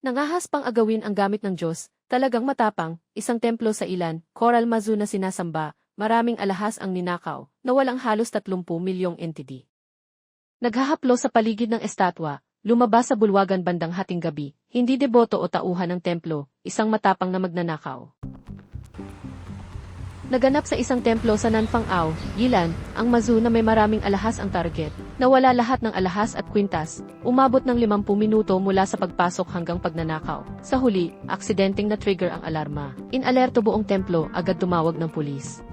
Nangahas pang agawin ang gamit ng Diyos, talagang matapang, isang templo sa ilan, Coral Mazu na sinasamba, maraming alahas ang ninakaw, na walang halos 30 milyong entity. Naghahaplo sa paligid ng estatwa, lumabas sa bulwagan bandang hating gabi, hindi deboto o tauhan ng templo, isang matapang na magnanakaw. Naganap sa isang templo sa Nanfang-Ao, Yilan, ang Mazu na may maraming alahas ang target. Nawala lahat ng alahas at kwintas, umabot ng 50 minuto mula sa pagpasok hanggang pagnanakaw. Sa huli, aksidenteng na-trigger ang alarma. In-alerto buong templo, agad tumawag ng pulis.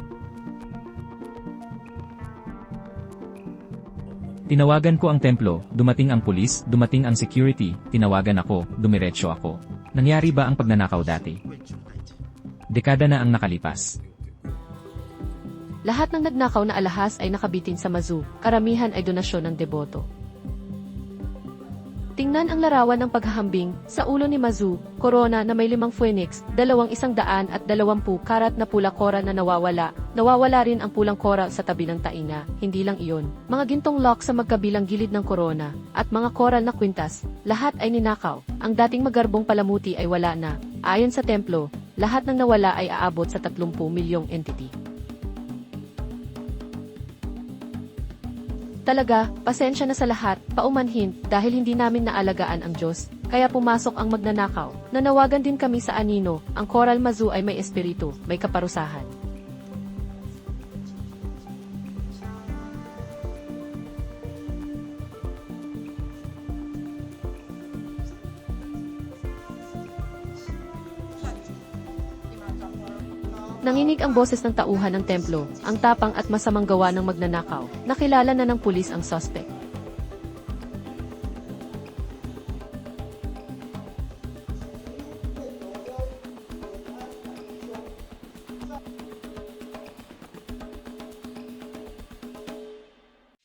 Tinawagan ko ang templo, dumating ang pulis, dumating ang security, tinawagan ako, dumiretso ako. Nangyari ba ang pagnanakaw dati? Dekada na ang nakalipas. Lahat ng nagnakaw na alahas ay nakabitin sa Mazu, karamihan ay donasyon ng deboto. Tingnan ang larawan ng paghahambing sa ulo ni Mazu, corona na may limang phoenix, dalawang isang daan at dalawampu karat na pula kora na nawawala. Nawawala rin ang pulang kora sa tabi ng taina, hindi lang iyon. Mga gintong lock sa magkabilang gilid ng korona, at mga koral na kwintas, lahat ay ninakaw. Ang dating magarbong palamuti ay wala na. Ayon sa templo, lahat ng nawala ay aabot sa 30 milyong entity. Talaga, pasensya na sa lahat, paumanhin, dahil hindi namin naalagaan ang Diyos, kaya pumasok ang magnanakaw. Nanawagan din kami sa anino, ang Coral Mazu ay may espiritu, may kaparusahan. Nanginig ang boses ng tauhan ng templo, ang tapang at masamang gawa ng magnanakaw. Nakilala na ng pulis ang suspect.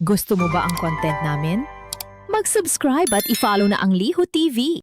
Gusto mo ba ang content namin? Mag-subscribe at i-follow na ang Liho TV.